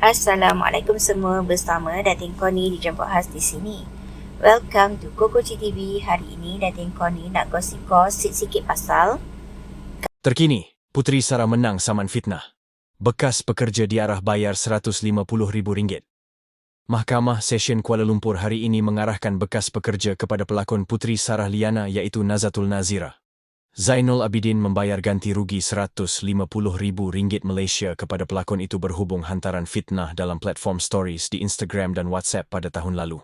Assalamualaikum semua bersama Datin Koni dijemput khas di sini. Welcome to Koko TV. Hari ini Datin Koni nak gosip-gosip sikit pasal Terkini, Puteri Sarah menang saman fitnah. Bekas pekerja diarah bayar RM150,000. Mahkamah Session Kuala Lumpur hari ini mengarahkan bekas pekerja kepada pelakon Puteri Sarah Liana iaitu Nazatul Nazira. Zainul Abidin membayar ganti rugi RM150,000 Malaysia kepada pelakon itu berhubung hantaran fitnah dalam platform stories di Instagram dan WhatsApp pada tahun lalu.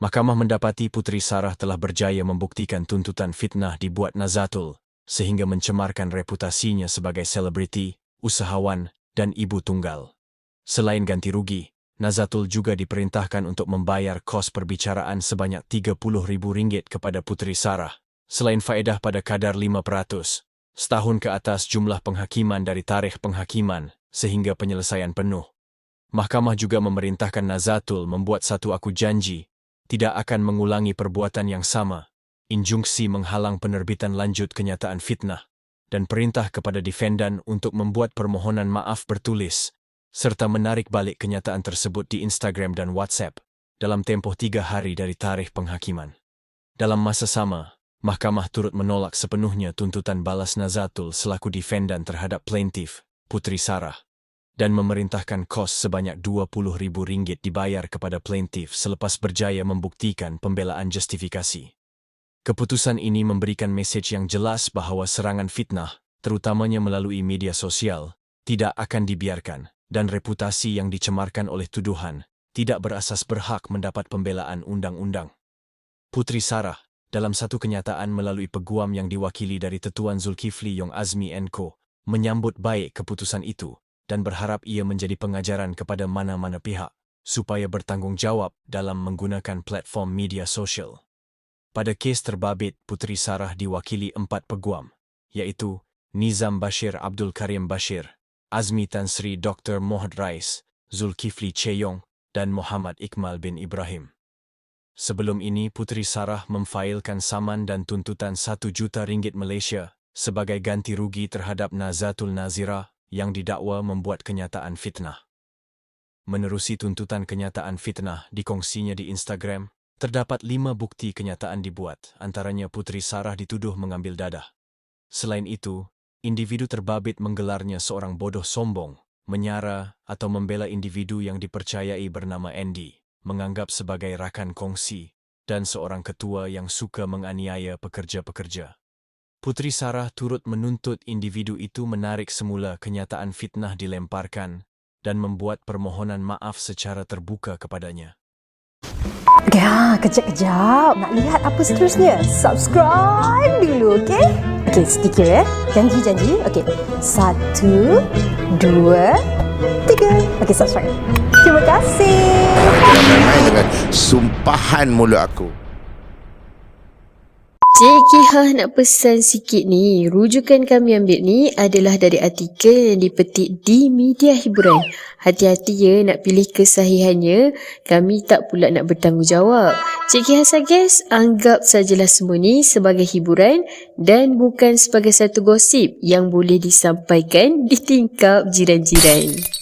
Mahkamah mendapati Puteri Sarah telah berjaya membuktikan tuntutan fitnah dibuat Nazatul sehingga mencemarkan reputasinya sebagai selebriti, usahawan dan ibu tunggal. Selain ganti rugi, Nazatul juga diperintahkan untuk membayar kos perbicaraan sebanyak RM30,000 kepada Puteri Sarah selain faedah pada kadar 5%, setahun ke atas jumlah penghakiman dari tarikh penghakiman sehingga penyelesaian penuh. Mahkamah juga memerintahkan Nazatul membuat satu aku janji tidak akan mengulangi perbuatan yang sama, injungsi menghalang penerbitan lanjut kenyataan fitnah, dan perintah kepada defendan untuk membuat permohonan maaf bertulis serta menarik balik kenyataan tersebut di Instagram dan WhatsApp dalam tempoh tiga hari dari tarikh penghakiman. Dalam masa sama, Mahkamah turut menolak sepenuhnya tuntutan balas Nazatul selaku defendan terhadap plaintiff, Puteri Sarah, dan memerintahkan kos sebanyak RM20,000 dibayar kepada plaintiff selepas berjaya membuktikan pembelaan justifikasi. Keputusan ini memberikan mesej yang jelas bahawa serangan fitnah, terutamanya melalui media sosial, tidak akan dibiarkan dan reputasi yang dicemarkan oleh tuduhan tidak berasas berhak mendapat pembelaan undang-undang. Puteri Sarah, dalam satu kenyataan melalui peguam yang diwakili dari Tetuan Zulkifli Yong Azmi Co, menyambut baik keputusan itu dan berharap ia menjadi pengajaran kepada mana-mana pihak supaya bertanggungjawab dalam menggunakan platform media sosial. Pada kes terbabit, Puteri Sarah diwakili empat peguam, iaitu Nizam Bashir Abdul Karim Bashir, Azmi Tan Sri Dr. Mohd Rais, Zulkifli Cheyong dan Muhammad Iqmal bin Ibrahim. Sebelum ini, Puteri Sarah memfailkan saman dan tuntutan satu juta ringgit Malaysia sebagai ganti rugi terhadap Nazatul Nazira yang didakwa membuat kenyataan fitnah. Menerusi tuntutan kenyataan fitnah dikongsinya di Instagram, terdapat lima bukti kenyataan dibuat, antaranya Puteri Sarah dituduh mengambil dadah. Selain itu, individu terbabit menggelarnya seorang bodoh sombong, menyara atau membela individu yang dipercayai bernama Andy menganggap sebagai rakan kongsi dan seorang ketua yang suka menganiaya pekerja-pekerja. Puteri Sarah turut menuntut individu itu menarik semula kenyataan fitnah dilemparkan dan membuat permohonan maaf secara terbuka kepadanya. Ya, kejap-kejap. Nak lihat apa seterusnya? Subscribe dulu, okey? Okey, sedikit ya. Janji-janji. Okey. Satu, dua, tiga. Okey, subscribe. Terima kasih. Jangan main dengan sumpahan mulut aku. Cik Kihah nak pesan sikit ni. Rujukan kami ambil ni adalah dari artikel yang dipetik di media hiburan. Hati-hati ya nak pilih kesahihannya. Kami tak pula nak bertanggungjawab. Cik Kihah suggest anggap sajalah semua ni sebagai hiburan dan bukan sebagai satu gosip yang boleh disampaikan di tingkap jiran-jiran.